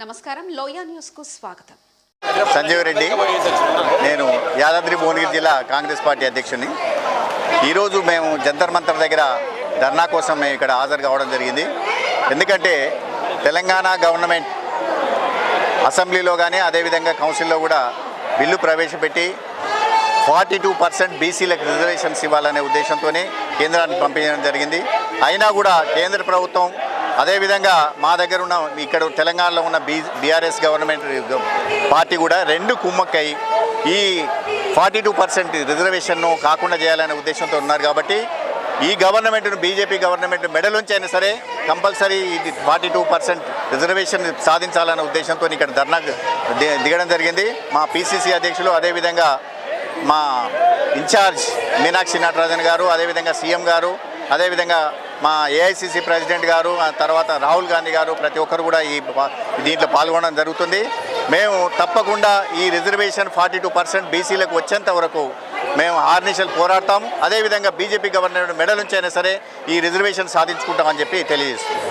నమస్కారం. లోయా న్యూస్కు స్వాగతం. సంజీవ్ రెడ్డి నేను యాదాద్రి భువనగిరి జిల్లా కాంగ్రెస్ పార్టీ అధ్యక్షుని ఈరోజు మేము జంతర్ మంతర్ దగ్గర ధర్నా కోసం మేము ఇక్కడ హాజరు కావడం జరిగింది. ఎందుకంటే తెలంగాణ గవర్నమెంట్ అసెంబ్లీలో కానీ అదేవిధంగా కౌన్సిల్లో కూడా బిల్లు ప్రవేశపెట్టి ఫార్టీ టూ పర్సెంట్ బీసీలకు రిజర్వేషన్స్ ఇవ్వాలనే ఉద్దేశంతోనే కేంద్రానికి పంపించడం జరిగింది. అయినా కూడా కేంద్ర ప్రభుత్వం అదేవిధంగా మా దగ్గర ఉన్న ఇక్కడ తెలంగాణలో ఉన్న బీ బీఆర్ఎస్ గవర్నమెంట్ పార్టీ కూడా రెండు కుమ్మక్కై ఈ ఫార్టీ టూ పర్సెంట్ రిజర్వేషన్ను కాకుండా చేయాలనే ఉద్దేశంతో ఉన్నారు కాబట్టి ఈ గవర్నమెంట్ను బీజేపీ గవర్నమెంట్ మెడలుంచి అయినా సరే కంపల్సరీ ఇది ఫార్టీ టూ పర్సెంట్ రిజర్వేషన్ సాధించాలనే ఉద్దేశంతో ఇక్కడ ధర్నా ది- దిగడం జరిగింది. మా పిసిసి అధ్యక్షులు అదేవిధంగా మా ఇన్ఛార్జ్ మీనాక్షి నటరాజన్ గారు అదేవిధంగా సీఎం గారు అదేవిధంగా మా ఏఐసిసి ప్రెసిడెంట్ గారు తర్వాత రాహుల్ గాంధీ గారు ప్రతి ఒక్కరు కూడా ఈ దీంట్లో పాల్గొనడం జరుగుతుంది. మేము తప్పకుండా ఈ రిజర్వేషన్ ఫార్టీ టూ పర్సెంట్ బీసీలకు వచ్చేంత వరకు మేము ఆర్నిషలు పోరాడతాం. అదేవిధంగా బీజేపీ గవర్నమెంట్ మెడల్ నుంచి అయినా సరే ఈ రిజర్వేషన్ సాధించుకుంటామని చెప్పి తెలియజేస్తుంది